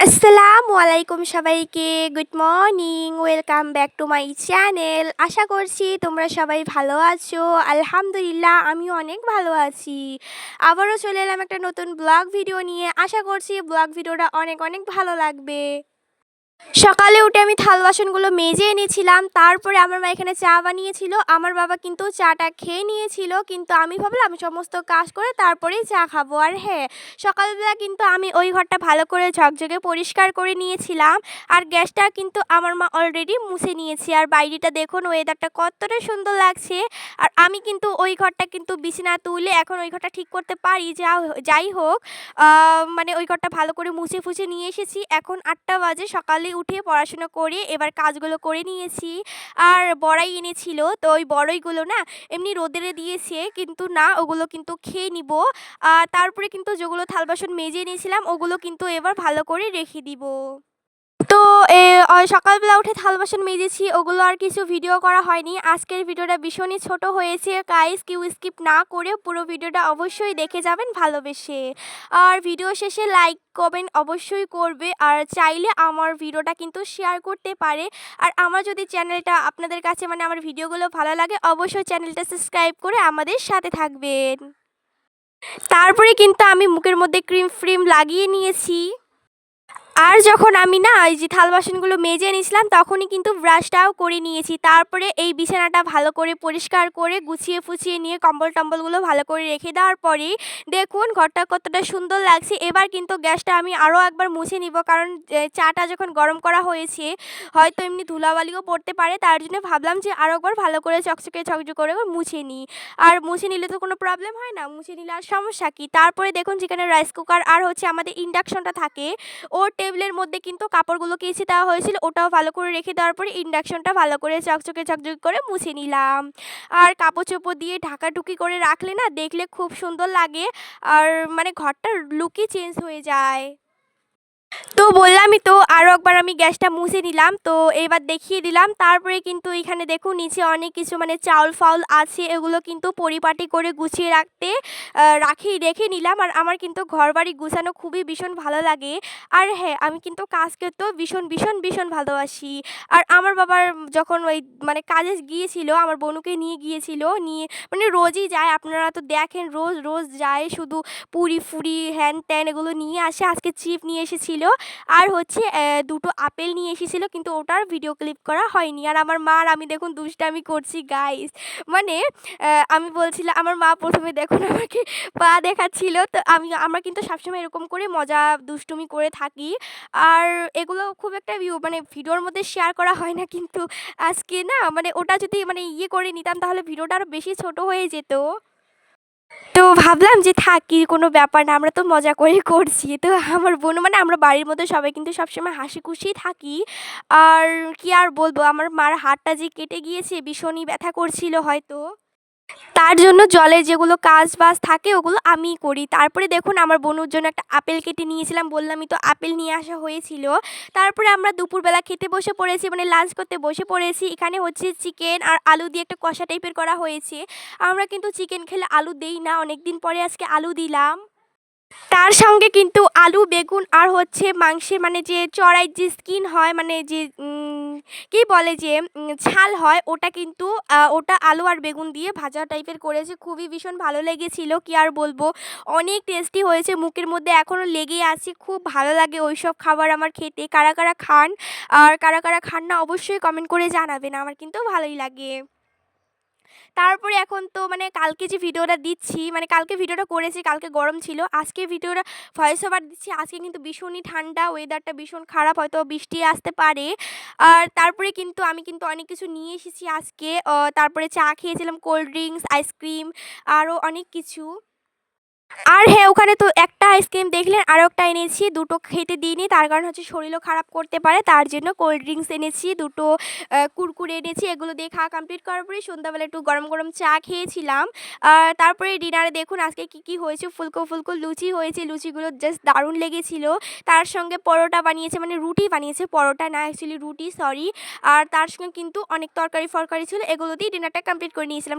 আসসালামু আলাইকুম সবাইকে। Good morning welcome back to my channel আশা করছি তোমরা সবাই ভালো আছো। আলহামদুলিল্লাহ, আমিও অনেক ভালো আছি। আবারও চলে এলাম একটা নতুন ব্লগ ভিডিও নিয়ে। আশা করছি ব্লগ ভিডিওটা অনেক অনেক ভালো লাগবে। সকালে উঠে আমি থাল বাসনগুলো মেজে এনেছিলাম, তারপরে আমার মা এখানে চা বানিয়েছিল, আমার বাবা কিন্তু চাটা খেয়ে নিয়েছিল, কিন্তু আমি ভাবলাম সমস্ত কাজ করে তারপরেই চা খাব। আর হ্যাঁ সকালবেলা কিন্তু আমি ওই ঘরটা ভালো করে ঝকঝকে পরিষ্কার করে নিয়েছিলাম, আর গ্যাসটা কিন্তু আমার মা অলরেডি মুছে নিয়েছি। আর বাইরেটা দেখুন ওয়েদারটা কতটা সুন্দর লাগছে। আর আমি কিন্তু ওই ঘরটা কিন্তু বিছানা তুলে এখন ওই ঘরটা ঠিক করতে পারি, যা যাই হোক মানে ওই ঘরটা ভালো করে মুছে ফুছে নিয়ে এসেছি। এখন আটটা বাজে, সকালে উঠে পড়াশুনো করে এবার কাজগুলো করে নিয়েছি। আর বড়াই এনেছিল, তো ওই বড়ইগুলো না এমনি রোদেরে দিয়েছে, কিন্তু না, ওগুলো কিন্তু খেয়ে নিব। আর তারপরে কিন্তু যেগুলো থাল বাসন মেজে নিয়েছিলাম ওগুলো কিন্তু এবার ভালো করে রেখে দিব। তো সকালবেলা উঠে থাল বাসন মেজেছি, ওগুলো আর কিছু ভিডিও করা হয়নি। আজকের ভিডিওটা ভীষণই ছোট হয়েছে গাইস কিউ স্কিপ না করে পুরো ভিডিওটা অবশ্যই দেখে যাবেন ভালোবেসে। আর ভিডিও শেষে লাইক কমেন্ট অবশ্যই করবে, আর চাইলে আমার ভিডিওটা কিন্তু শেয়ার করতে পারে। আর আমার যদি চ্যানেলটা আপনাদের কাছে মানে আমার ভিডিওগুলো ভালো লাগে, অবশ্যই চ্যানেলটা সাবস্ক্রাইব করে আমাদের সাথে থাকবেন। তারপরে কিন্তু আমি মুখের মধ্যে ক্রিম ফ্রিম লাগিয়ে নিয়েছি। আর যখন আমি না এই যে থাল বাসনগুলো মেজে নিয়েছিলাম, তখনই কিন্তু ব্রাশটাও করে নিয়েছি। তারপরে এই বিছানাটা ভালো করে পরিষ্কার করে গুছিয়ে ফুছিয়ে নিয়ে কম্বল টম্বলগুলো ভালো করে রেখে দেওয়ার পরেই দেখুন ঘরটা কতটা সুন্দর লাগছে। এবার কিন্তু গ্যাসটা আমি আরও একবার মুছে নিব, কারণ চাটা যখন গরম করা হয়েছে, হয়তো এমনি ধুলাবালিও পড়তে পারে। তার জন্য ভাবলাম যে আরও একবার ভালো করে চকচকে চকচক করে মুছে নিই। আর মুছে নিলে তো কোনো প্রবলেম হয় না, মুছে নিলে আর সমস্যা কী? তারপরে দেখুন যেখানে রাইস কুকার আর হচ্ছে আমাদের ইন্ডাকশনটা থাকে, ওর টেবিলের মধ্যে কিন্তু কাপড়গুলো কেচে দেওয়া হয়েছিল, ওটাও ভালো করে রেখে দেওয়ার পরে ইন্ডাকশনটা ভালো করে চকচকে চকচকে করে মুছে নিলাম। আর কাপড় চোপড় দিয়ে ঢাকাঢুকি করে রাখলে না দেখলে খুব সুন্দর লাগে, আর মানে ঘরটার লুকই চেঞ্জ হয়ে যায়। তো বললামই তো আরও একবার আমি গ্যাসটা মুছে নিলাম। তো এবার দেখিয়ে দিলাম। তারপরে কিন্তু এখানে দেখুন, নিচে অনেক কিছু মানে চাউল ফাউল আছে, এগুলো কিন্তু পরিপাটি করে গুছিয়ে রাখতে রাখি, রেখে নিলাম। আর আমার কিন্তু ঘর বাড়ি গুছানো খুবই ভীষণ ভালো লাগে। আর হ্যাঁ আমি কিন্তু কাজ করতেও ভীষণ ভীষণ ভীষণ ভালোবাসি। আর আমার বাবার যখন ওই মানে কাজে গিয়েছিল, আমার বনুকে নিয়ে গিয়েছিল, নিয়ে মানে রোজই যায়। আপনারা তো দেখেন, রোজ রোজ যায় শুধু পুরি, ফুরি, হ্যান ত্যান এগুলো নিয়ে আসে। আজকে চিপ নিয়ে এসেছিল। আর হচ্ছে দুটো আপেল নিয়ে এসেছিল, কিন্তু ওটার ভিডিও ক্লিপ করা হয়নি। আর আমার মা আর আমি দেখুন দুষ্টামি করছি গাইস মানে আমি বলছিলাম আমার মা প্রথমে দেখুন আমাকে পা দেখাচ্ছিল। তো আমি, আমরা কিন্তু সবসময় এরকম করে মজা, দুষ্টুমি করে থাকি। আর এগুলো খুব একটা ভিউ মানে ভিডিওর মধ্যে শেয়ার করা হয় না, কিন্তু আজকে না মানে ওটা যদি মানে ইয়ে করে নিতাম, তাহলে ভিডিওটা আরও বেশি ছোট হয়ে যেত। তো ভাবলাম যে থাকি কোনো ব্যাপার না, আমরা তো মজা করে করছি। তো আমার বোন মানে আমরা বাড়ির মধ্যে সবাই কিন্তু সবসময় হাসি খুশি থাকি। আর কি আর বলব, আমার মার হাতটা যে কেটে গিয়েছে, ভীষণই ব্যথা করছিল হয়তো। তার জন্য জলের যেগুলো কাজ বাজ থাকে, ওগুলো আমিই করি। তারপরে দেখুন, আমার বোনুর জন্য একটা আপেল কেটে নিয়েছিলাম বললামই তো আপেল নিয়ে আসা হয়েছিল। তারপরে আমরা দুপুরবেলা খেতে বসে পড়েছি মানে লাঞ্চ করতে বসে পড়েছি। এখানে হচ্ছে চিকেন আর আলু দিয়ে একটা কষা টাইপের করা হয়েছে। আমরা কিন্তু চিকেন খেলে আলু দেই না অনেক দিন পরে আজকে আলু দিলাম। তার সঙ্গে কিন্তু আলু, বেগুন আর হচ্ছে মাংসের মানে যে চড়াই যে স্কিন হয় মানে যে কি বলে যে ছাল হয়, ওটা কিন্তু ওটা আলু আর বেগুন দিয়ে ভাজা টাইপের করেছে। খুবই ভীষণ ভালো লেগেছিল, কি আর বলব? অনেক টেস্টি হয়েছে, মুখের মধ্যে এখনও লেগে আছে, খুব ভালো লাগে ওই সব খাবার আমার খেতে। কারা কারা খান, আর কারা কারা খান না অবশ্যই কমেন্ট করে জানাবেন, আমার কিন্তু ভালোই লাগে। তারপরে এখন তো মানে কালকে যে ভিডিওটা দিচ্ছি মানে কালকে ভিডিওটা করেছি, কালকে গরম ছিল, আজকে ভিডিওটা ভয়েস ওভার দিচ্ছি, আজকে কিন্তু ভীষণই ঠান্ডা ওয়েদারটা ভীষণ খারাপ, হয়তো বৃষ্টি আসতে পারে। আর তারপরে কিন্তু আমি কিন্তু অনেক কিছু নিয়ে এসেছি আজকে তারপরে চা খেয়েছিলাম কোল্ড ড্রিঙ্কস আইসক্রিম আরও অনেক কিছু। আর হ্যাঁ ওখানে তো একটা আইসক্রিম দেখলেন, আরও একটা এনেছি, দুটো খেতে দিইনি, তার কারণ হচ্ছে শরীরও খারাপ করতে পারে, তার জন্য কোল্ড ড্রিঙ্কস এনেছি, দুটো কুরকুরে এনেছি, এগুলো দিয়ে খাওয়া কমপ্লিট করার পরে সন্ধ্যাবেলা একটু গরম গরম চা খেয়েছিলাম। তারপরে ডিনারে দেখুন আজকে কি কি হয়েছে, ফুলকো ফুলকো লুচি হয়েছে, লুচিগুলো জাস্ট দারুণ লেগেছিল। তার সঙ্গে পরোটা বানিয়েছে মানে রুটি বানিয়েছে, পরোটা না অ্যাকচুয়ালি রুটি সরি আর তার সঙ্গে কিন্তু অনেক তরকারি ফরকারি ছিল, এগুলো দিয়ে ডিনারটা কমপ্লিট করে নিয়েছিলাম।